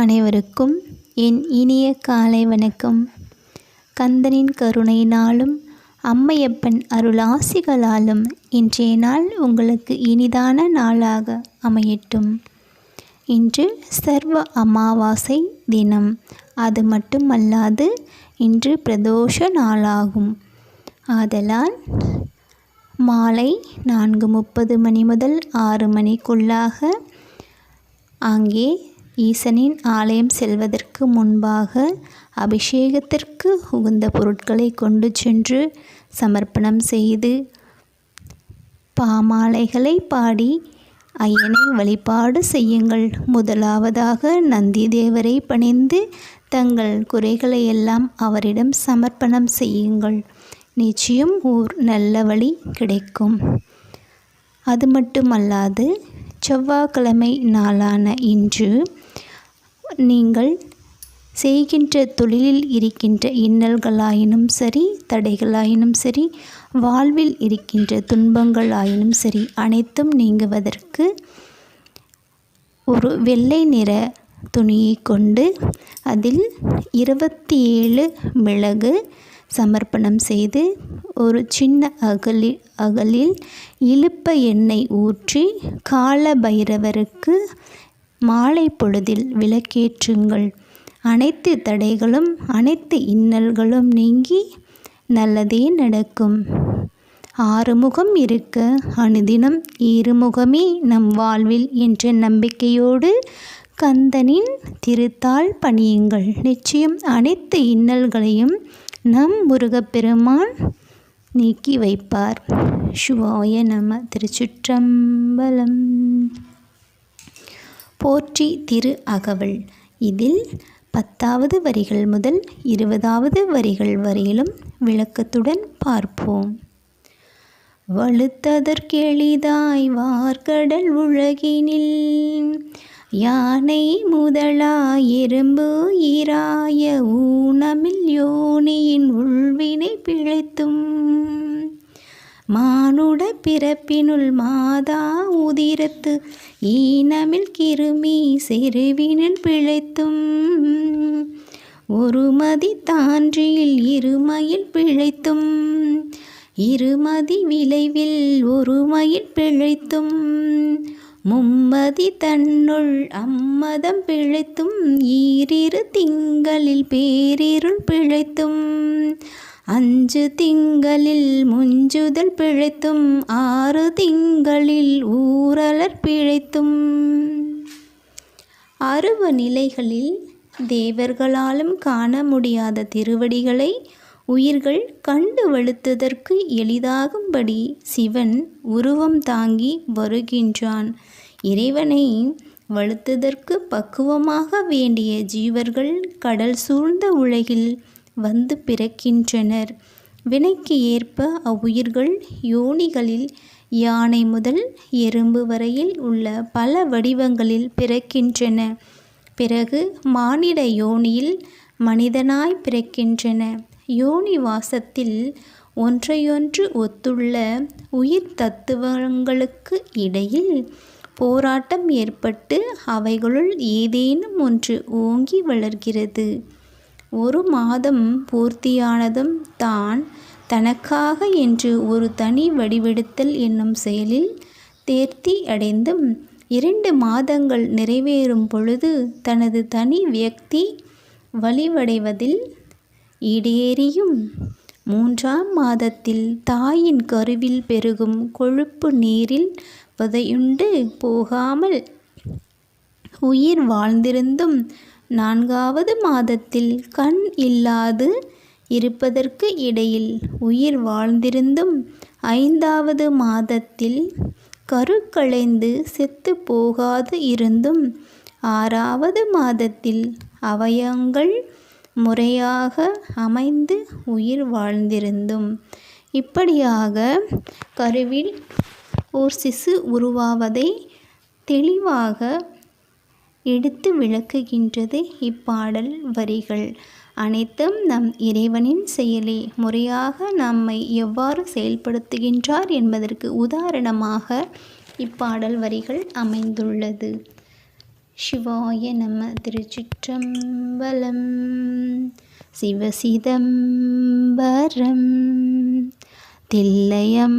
அனைவருக்கும் என் இனிய காலை வணக்கம். கந்தனின் கருணையினாலும் அம்மையப்பன் அருளாசிகளாலும் இன்றைய நாள் உங்களுக்கு இனிதான நாளாக அமையட்டும். இன்று சர்வ அமாவாசை தினம். அது மட்டுமல்லாது இன்று பிரதோஷ நாளாகும். ஆதலால் மாலை நான்கு முப்பது மணி முதல் ஆறு மணிக்குள்ளாக அங்கே ஈசனின் ஆலயம் செல்வதற்கு முன்பாக அபிஷேகத்திற்கு உகந்த பொருட்களை கொண்டு சென்று சமர்ப்பணம் செய்து பாமாலைகளை பாடி ஐயனை வழிபாடு செய்யுங்கள். முதலாவதாக நந்தி தேவரை பணிந்து தங்கள் குறைகளை எல்லாம் அவரிடம் சமர்ப்பணம் செய்யுங்கள். நிச்சயம் ஓர் நல்ல வழி கிடைக்கும். அது மட்டுமல்லாது செவ்வாய்க்கிழமை நாளான இன்று நீங்கள் செய்கின்ற தொழிலில் இருக்கின்ற இன்னல்களாயினும் சரி தடைகளாயினும் சரி வாழ்வில் இருக்கின்ற துன்பங்களாயினும் சரி அனைத்தும் நீங்குவதற்கு ஒரு வெள்ளை நிற துணியை கொண்டு அதில் இருபத்தி ஏழு மிளகு சமர்ப்பணம் செய்து ஒரு சின்ன அகலில் அகலில் இழுப்ப எண்ணெய் ஊற்றி கால பைரவருக்கு மாலை பொழுதில் விளக்கேற்றுங்கள். அனைத்து தடைகளும் அனைத்து இன்னல்களும் நீங்கி நல்லதே நடக்கும். ஆறுமுகம் இருக்க அனுதினம் இருமுகமே நம் வாழ்வில் என்ற நம்பிக்கையோடு கந்தனின் திருத்தாள் பணியுங்கள். நிச்சயம் அனைத்து இன்னல்களையும் நம் முருகப்பெருமான் நீக்கி வைப்பார். சிவாய நம திருச்சிற்றம்பலம். போற்றி திரு அகவல். இதில் பத்தாவது வரிகள் முதல் இருபதாவது வரிகள் வரையிலும் விளக்கத்துடன் பார்ப்போம். வலுத்ததற்கெளிதாய் வார்கடல் உலகினில் யானை முதலா எறும்பு ஈராய ஊனமில் யோனியின் உள்வினை பிழைத்தும். மானுட பிறப்பினுள் மாதா உதிரத்து ஈனமில் கிருமி செருவினில் பிழைத்தும். ஒருமதி தான்றியில் இருமையில் பிழைத்தும். இருமதி விளைவில் ஒருமையில் பிழைத்தும். மும்மதி தன்னுள் அம்மதம் பிழைத்தும் ஈரிரு திங்களில் பேரிருள் பிழைத்தும். அஞ்சு திங்களில் முஞ்சுதல் பிழைத்தும் ஆறு திங்களில் ஊரலர் பிழைத்தும். அருவ நிலைகளில் தேவர்களாலும் காண முடியாத திருவடிகளை உயிர்கள் கண்டு வழுத்ததற்கு எளிதாகும்படி சிவன் உருவம் தாங்கி வருகின்றான். இறைவனை வழுத்ததற்கு பக்குவமாக வேண்டிய ஜீவர்கள் கடல் சூழ்ந்த உலகில் வந்து பிறக்கின்றனர். வினைக்கு ஏற்ப அவ்வுயிர்கள் யோனிகளில் யானை முதல் எறும்பு வரையில் உள்ள பல வடிவங்களில் பிறக்கின்றன. பிறகு மானிட யோனியில் மனிதனாய் பிறக்கின்றன. யோனி வாசத்தில் ஒன்றையொன்று ஒத்துள்ள உயிர் தத்துவங்களுக்கு இடையில் போராட்டம் ஏற்பட்டு அவைகளுள் ஏதேனும் ஒன்று ஓங்கி வளர்கிறது. ஒரு மாதம் பூர்த்தியானதும் தான் தனக்காக என்று ஒரு தனி வடிவெடுத்தல் என்னும் செயலில் தேர்த்தி அடைந்தும் இரண்டு மாதங்கள் நிறைவேறும் பொழுது தனது தனி வியக்தி வலிவடைவதில் ஈடேறியும் மூன்றாம் மாதத்தில் தாயின் கருவில் பெருகும் கொழுப்பு நீரில் வதையுண்டு போகாமல் உயிர் வாழ்ந்திருந்தும் நான்காவது மாதத்தில் கண் இல்லாது இருப்பதற்கு இடையில் உயிர் வாழ்ந்திருந்தும் ஐந்தாவது மாதத்தில் கருக்களைந்து செத்து போகாது இருந்தும் ஆறாவது மாதத்தில் அவயங்கள் முறையாக அமைந்து உயிர் வாழ்ந்திருந்தும். இப்படியாக கருவில் ஓர் சிசு உருவாவதை தெளிவாக எடுத்து விளக்குகின்றது இப்பாடல் வரிகள். அனைத்தும் நம் இறைவனின் செயலை. முறையாக நம்மை எவ்வாறு செயல்படுத்துகின்றார் என்பதற்கு உதாரணமாக இப்பாடல் வரிகள் அமைந்துள்ளது. சிவாய நம திருச்சிற்றம்பலம். சிவசிதம்பரம் தில்லையம்பலம்.